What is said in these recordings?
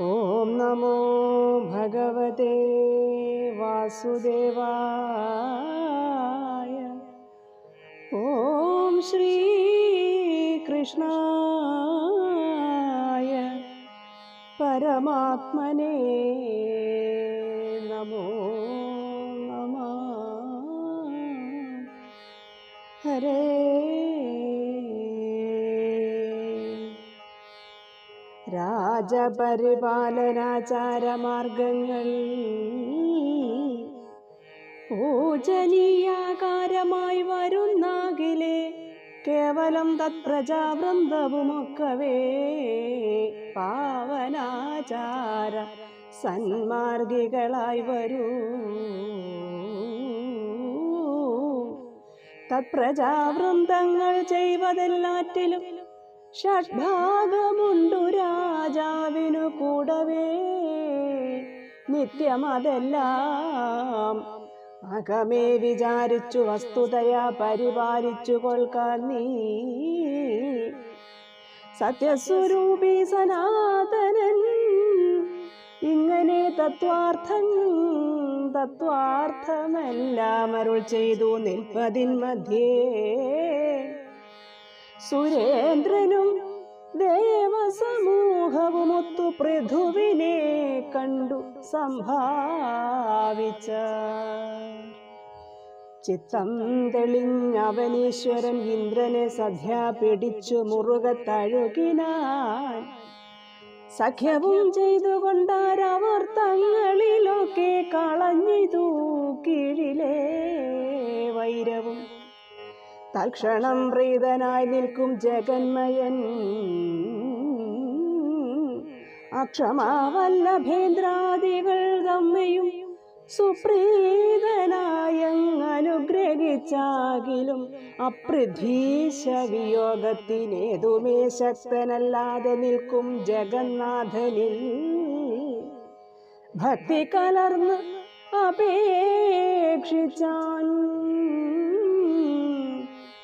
ॐ नमो भगवते वासुदेवाय। ॐ श्रीकृष्णाय। परमात्मने नमो नमः। हरे രാജപരിപാലനാചാരമാർഗങ്ങൾ പൂജനീയാകാരമായി വരുന്നാകിലേ കേവലം തത്പ്രജാവൃന്ദവുമൊക്കവേ പാവനാചാര സന്മാർഗികളായി വരൂ. തത്പ്രജാവൃന്ദങ്ങൾ ചെയ്വതെല്ലാറ്റിലും ഷഡ്ഭാഗമുണ്ടു രാജാവിനു കൂടവേ. നിത്യമതെല്ലാം അകമേ വിചാരിച്ചു വസ്തുതയാ പരിപാലിച്ചു കൊൽക്കാൻ നീ. സത്യസ്വരൂപി സനാതനൻ ഇങ്ങനെ തത്വാർത്ഥം തത്വാർത്ഥമെല്ലാം അരുൾ ചെയ്തു നിൽപ്പതിൻ മധ്യേ. സുരേന്ദ്രനും ദേവസമൂഹവുമൊത്തു പൃഥുവിനെ കണ്ടു സംഭാവിച്ച. ചിത്തം തെളിഞ്ഞവനീശ്വരൻ ഇന്ദ്രനെ സദ്യ പിടിച്ചു മുറുക തഴുകിനാൻ സഖ്യവും ചെയ്തുകൊണ്ടാരവർ തങ്ങളിലൊക്കെ കളഞ്ഞിതു. കീഴിലെ വൈരവും തൽക്ഷണം പ്രീതനായി നിൽക്കും ജഗന്മയൻ. അക്ഷമാവല്ലഭേന്ദ്രാദികൾ തമ്മയും സുപ്രീതനായങ്ങനുഗ്രഹിച്ചാകിലും അപ്രധീശ വിയോഗത്തിനേതുമേ ശക്തനല്ലാതെ നിൽക്കും ജഗന്നാഥനിൽ. ഭക്തി കലർന്ന് അപേക്ഷിച്ചാൻ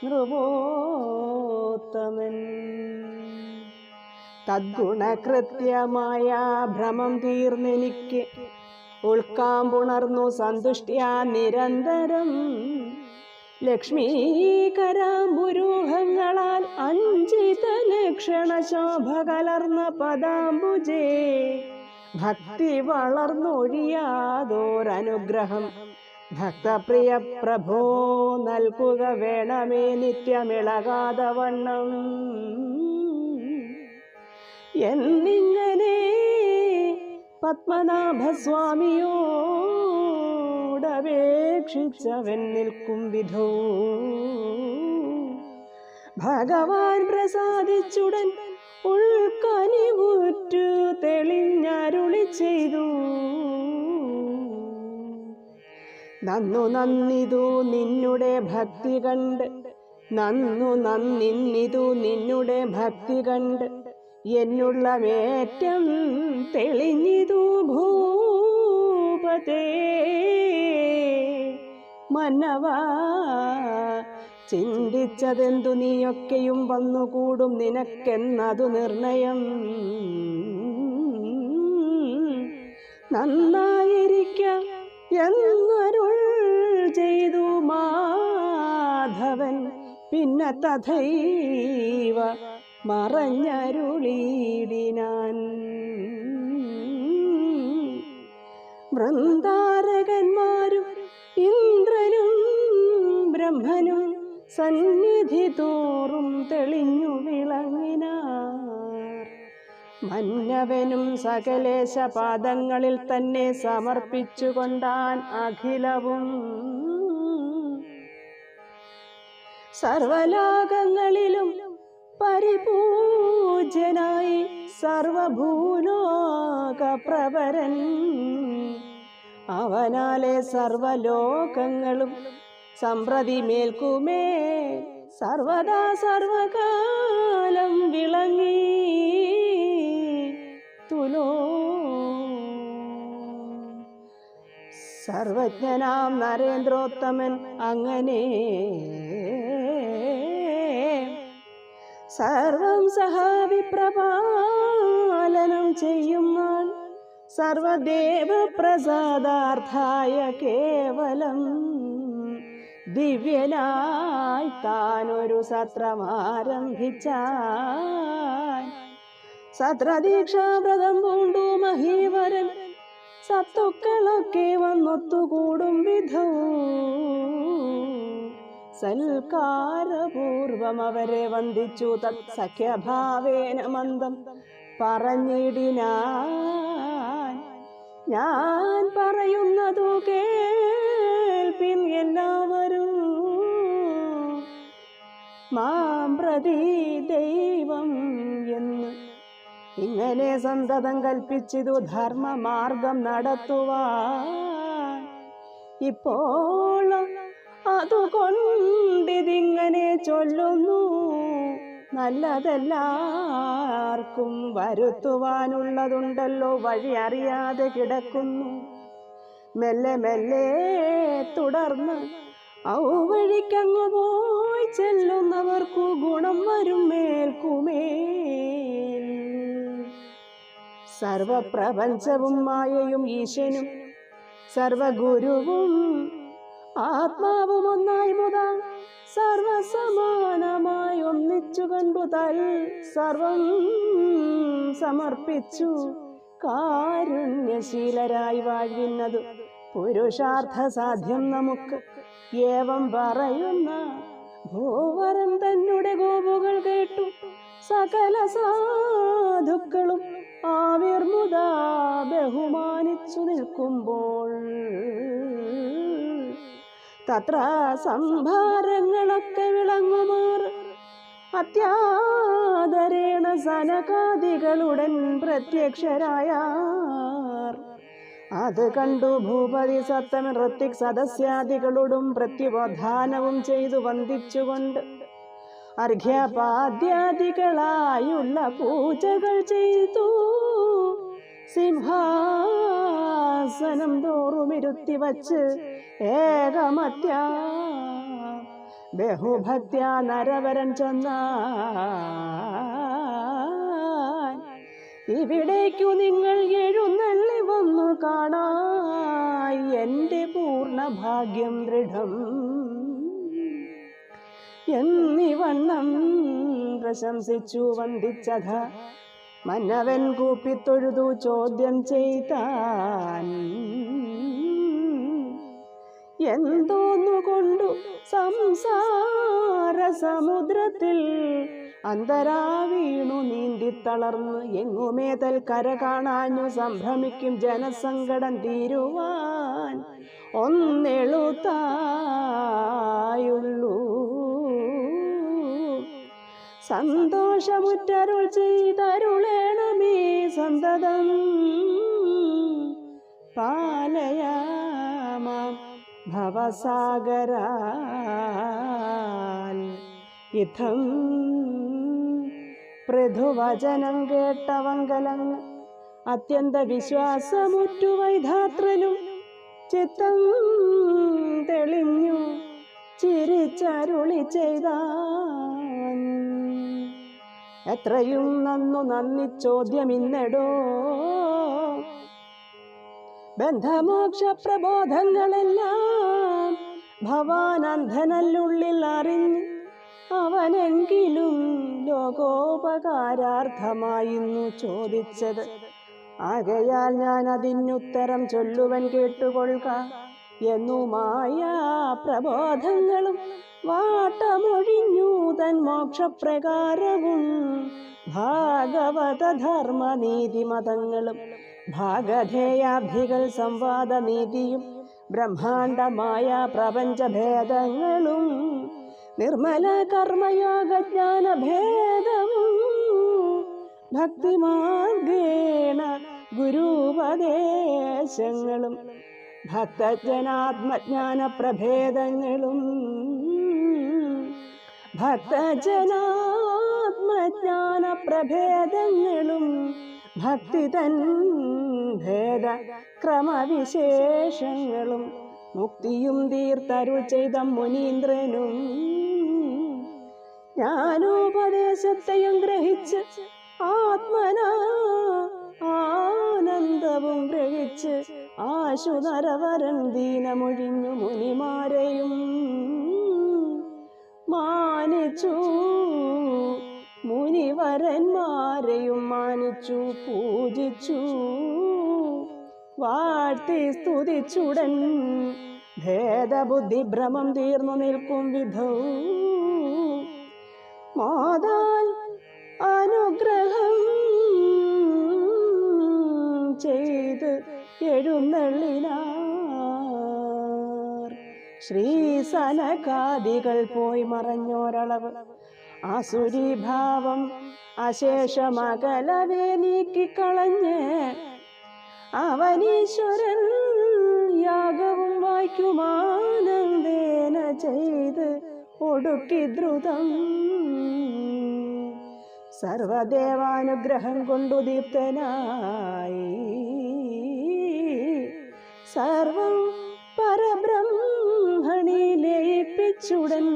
നൃപോത്തമൻ തദ്ഗുണകൃത്യമായ ഭ്രമം തീർന്നെനിക്ക്. ഉൾക്കാമ്പുണർന്നു സന്തുഷ്ടിയാ നിരന്തരം. ലക്ഷ്മീകരാമ്പുരൂഹങ്ങളാൽ അഞ്ചിത ലക്ഷണ ശോഭ കലർന്ന പദാംബുജേ. ഭക്തി വളർന്നൊഴിയാതോരനുഗ്രഹം. ഭക്തപ്രിയ പ്രഭോ നൽകുക വേണമേ നിത്യമിളകാതെ വണ്ണം. എന്നിങ്ങനെ പത്മനാഭസ്വാമിയോടപേക്ഷിച്ചവൻ നിൽക്കും വിധോ. ഭഗവാൻ പ്രസാദിച്ചുടൻ ഉൾക്കനിവുറ്റു തെളിഞ്ഞരുളി ചെയ്തു. നന്നു നന്നിതു നിന്നുടെ ഭക്തി കണ്ട്. നന്നു നന്നിന്നിതു നിന്നുടെ ഭക്തി കണ്ട്. എന്നുള്ള വേറ്റം തെളിഞ്ഞിതു ഭൂപതേ. മനവാ ചിന്തിച്ചതെന്തു നീയൊക്കെയും വന്നുകൂടും നിനക്കെന്നതു നിർണയം. നന്നായിരിക്കാം എന്നരുൾ പിന്നെ തഥൈവ മറഞ്ഞരുളീടിനാൻ. വൃന്ദാരകന്മാരും ഇന്ദ്രനും ബ്രഹ്മനും സന്നിധി തോറും തെളിഞ്ഞു വിളങ്ങിനാർ. മന്നവനും സകലേശ പാദങ്ങളിൽ തന്നെ സമർപ്പിച്ചുകൊണ്ടാൻ അഖിലവും സർവലോകങ്ങളിലും പരിപൂജനായി സർവഭൂലോക പ്രവരൻ അവനാലെ സർവലോകങ്ങളും സമ്പ്രതി മേൽക്കുമേ സർവദാ സർവകാലം വിളങ്ങി തുലോ. സർവജ്ഞനാം നരേന്ദ്രോത്തമൻ അങ്ങനെ. സർവം സഹവിപ്രപാലനം ചെയ്യുന്നാൾ സർവദേവ പ്രസാദാർത്ഥായ കേവലം. ദിവ്യനായി താനൊരു സത്രമാരംഭിച്ചാൻ. സത്രദീക്ഷാവ്രതം പൂണ്ടു മഹീവരൻ. സത്തുക്കളൊക്കെ വന്നൊത്തുകൂടും വിധവും. സൽക്കാരപൂർവം അവരെ വന്ദിച്ചു. തത് സഖ്യഭാവേന മന്ദം പറഞ്ഞിടിനാൻ. ഞാൻ പറയുന്നതു കേൾപ്പിൻ എല്ലാവരും മാം പ്രതി ദൈവം എന്ന്. ഇങ്ങനെ സന്തതം കൽപ്പിച്ചിതു ധർമ്മമാർഗം നടത്തുവാൻ. ഇപ്പോൾ അതുകൊണ്ടിതിങ്ങനെ ചൊല്ലുന്നു. നല്ലതെല്ലാവർക്കും വരുത്തുവാനുള്ളതുണ്ടല്ലോ വഴി അറിയാതെ കിടക്കുന്നു. മെല്ലെ മെല്ലെ തുടർന്ന് ഔവഴിക്കങ്ങു പോയി ചെല്ലുന്നവർക്കു ഗുണം വരും മേൽക്കുമേൽ. സർവപ്രപഞ്ചവും മായയും ഈശനും സർവഗുരുവും ആത്മാവും ഒന്നായി മുതാ സർവസമാനമായി ഒന്നിച്ചു കണ്ടു തൽ സർവം സമർപ്പിച്ചു. കാരുണ്യശീലരായി വാഴുന്നത് പുരുഷാർത്ഥ സാധ്യം നമുക്ക്. ഏവം പറയുന്ന ഭൂവരം തന്നെ ഗോപുകൾ കേട്ടു. സകല സാധുക്കളും ആവിർമുത ബഹുമാനിച്ചു നിൽക്കുമ്പോൾ തത്ര സംഭാരങ്ങളൊക്കെ വിളങ്ങുമാർ. അത്യാദരേണ സനകാദികളുടൻ പ്രത്യക്ഷരായാർ. അത് കണ്ടു ഭൂപതി സത്തം ഋത്തിക് സദസ്യാദികളോടും പ്രത്യുപധാനവും ചെയ്തു വന്ദിച്ചുകൊണ്ട് അർഘ്യപാദ്യാദികളായുള്ള പൂജകൾ ചെയ്തു. സിംഹാസനം തോറുമിരുത്തി വച്ച് ഏകമത്യ. ബഹുഭത്യ നരവരൻ ചെന്ന ഇവിടേക്കു നിങ്ങൾ എഴുന്നള്ളി വന്നു കാണായി എന്റെ പൂർണ ഭാഗ്യം ദൃഢം. എന്നിവണ്ണം പ്രശംസിച്ചു വന്ദിച്ചത മന്നവൻ കൂപ്പിത്തൊഴുതു ചോദ്യം ചെയ്താൻ. എന്തോന്നുകൊണ്ടു സംസാര സമുദ്രത്തിൽ അന്തരാ വീണു തളർന്നു എങ്ങുമേതൽ കര കാണാഞ്ഞു സംഭ്രമിക്കും ജനസങ്കടം തീരുവാൻ ഒന്നെളുത്തായുള്ളൂ സന്തോഷമുറ്റരുൾ ചെയ്തരുളേണമേ സന്തതം. പാലയാമാം ഭവസാഗരാൽ. ഇഥം പൃഥുവചനം കേട്ടവങ്കലങ്ങ് അത്യന്ത വിശ്വാസമുറ്റു വൈധാത്രനും ചിത്തം തെളിഞ്ഞു ചിരിച്ചരുളി ചെയ്താൻ എത്രയും നന്നു നന്ദി ചോദ്യം ഇന്നെടോ ബന്ധമോക്ഷ പ്രബോധങ്ങളെല്ലാം ഭവാനന്ധനല്ലുള്ളിൽ അറിഞ്ഞ് അവനെങ്കിലും ലോകോപകാരാർത്ഥമായിരുന്നു ചോദിച്ചത്. ആകയാൽ ഞാൻ അതിനുത്തരം ചൊല്ലുവൻ കേട്ടുകൊള്ളുക എന്നുമായ പ്രബോധങ്ങളും വാട്ടമൊഴിഞ്ഞു തൻ മോക്ഷപ്രകാരവും ഭാഗവത ധർമ്മ മതങ്ങളും ഭാഗധേയാബ്ധികൾ സംവാദ നീതിയും ബ്രഹ്മാണ്ടമായ പ്രപഞ്ചഭേദങ്ങളും നിർമ്മല കർമ്മയോഗജ്ഞാന ഭേദവും ഭക്തിമാർഗേണ ഗുരുപദേശങ്ങളും ഭക്തജനാത്മജ്ഞാന പ്രഭേദങ്ങളും ഭക്തജനാത്മജ്ഞാന പ്രഭേദങ്ങളും ഭക്തി തൻ ഭേദ ക്രമവിശേഷങ്ങളും മുക്തിയും തീർത്തരുൾ ചെയ്ത മുനീന്ദ്രനും ജ്ഞാനോപദേശത്തെയും ഗ്രഹിച്ച് ആത്മന ആനന്ദവും ഗ്രഹിച്ച് ആശുനരവരൻ ദീനമൊഴിഞ്ഞു മുനിമാരെയും മാനിച്ചു. മുനിവരന്മാരെയും മാനിച്ചു പൂജിച്ചു. വാഴ്ത്തി സ്തുതിച്ചുടൻ. ഭേദബുദ്ധി ഭ്രമം തീർന്നു നിൽക്കും വിധവും ശ്രീസനകാദികൾ പോയി മറഞ്ഞോരളവ്. ആസുരീഭാവം അശേഷമകലവേ നീക്കിക്കളഞ്ഞ് അവനീശ്വരൻ യാഗവും വായിക്കുമാനന്ദേന ചെയ്ത് ഒടുക്കി ദ്രുതം സർവദേവാനുഗ്രഹം കൊണ്ടു ദീപ്തനായി. സർവം ലയിപ്പിച്ചുടൻ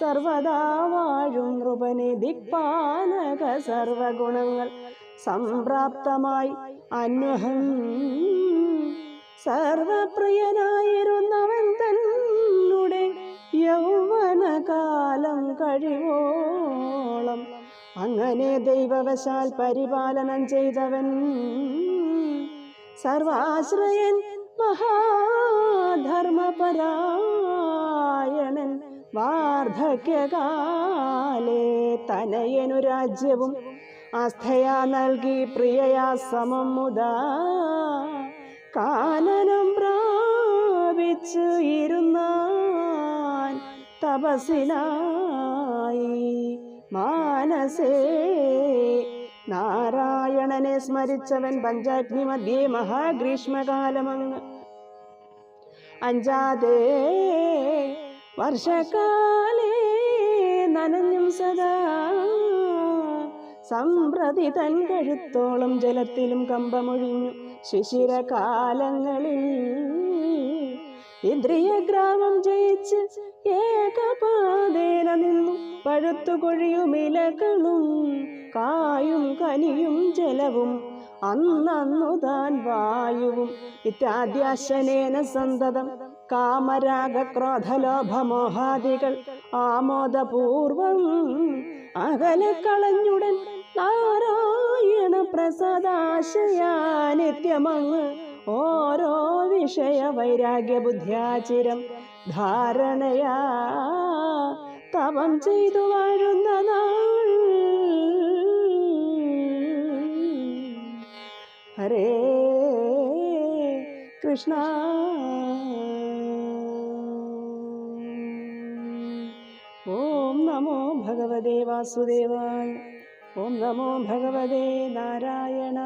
സർവദാ വാഴും നൃപനെ ദിക്പാനക സർവഗുണങ്ങൾ സംപ്രാപ്തമായി അന്വഹം. സർവപ്രിയനായിരുന്നവൻ തന്നെ യൗവനകാലം കഴിവോളം അങ്ങനെ ദൈവവശാൽ പരിപാലനം ചെയ്തവൻ സർവാശ്രയൻ മഹാധർമ്മപരായണൻ വാർദ്ധക്യകാലേ തനയനു രാജ്യവും ആസ്ഥയാ നൽകി പ്രിയയാ സമം മുത കാനനം പ്രാപിച്ചു ഇരുന്നാൻ തപസിനായി മാനസേ. നാരായണനെ സ്മരിച്ചവൻ പഞ്ചാഗ്നി മധ്യേ മഹാഗ്രീഷ്മകാലമങ്ങ്. അഞ്ചാതേ വർഷകാലേ നനഞ്ഞും സദാ സമ്പ്രതി തൻ കഴുത്തോളം ജലത്തിലും കമ്പമൊഴിഞ്ഞു. ശിശിരകാലങ്ങളിൽ ഇന്ദ്രിയഗ്രാമം ജയിച്ച് ഏകപാതേന നിന്നു. പഴുത്തു കൊഴിയുമിലകളും കായും കനിയും ജലവും അന്നന്നു താൻ വായുവും. ഇത്യാദ്യാശനേന സന്തതം കാമരാഗ ക്രോധലോഭമോഹാദികൾ ആമോദപൂർവം അകലെ കളഞ്ഞുടൻ നാരായണ പ്രസദാശയാ നിത്യമങ്ങ് ഓരോ വിഷയ വൈരാഗ്യ ബുദ്ധ്യാചിരം ധാരണയാ തപം ചെയ്തു വാഴുന്ന നാൾ. ഹരേ കൃഷ്ണ. ഭഗവതേ വാസുദേവായ. ഓം നമോ ഭഗവതേ നാരായണ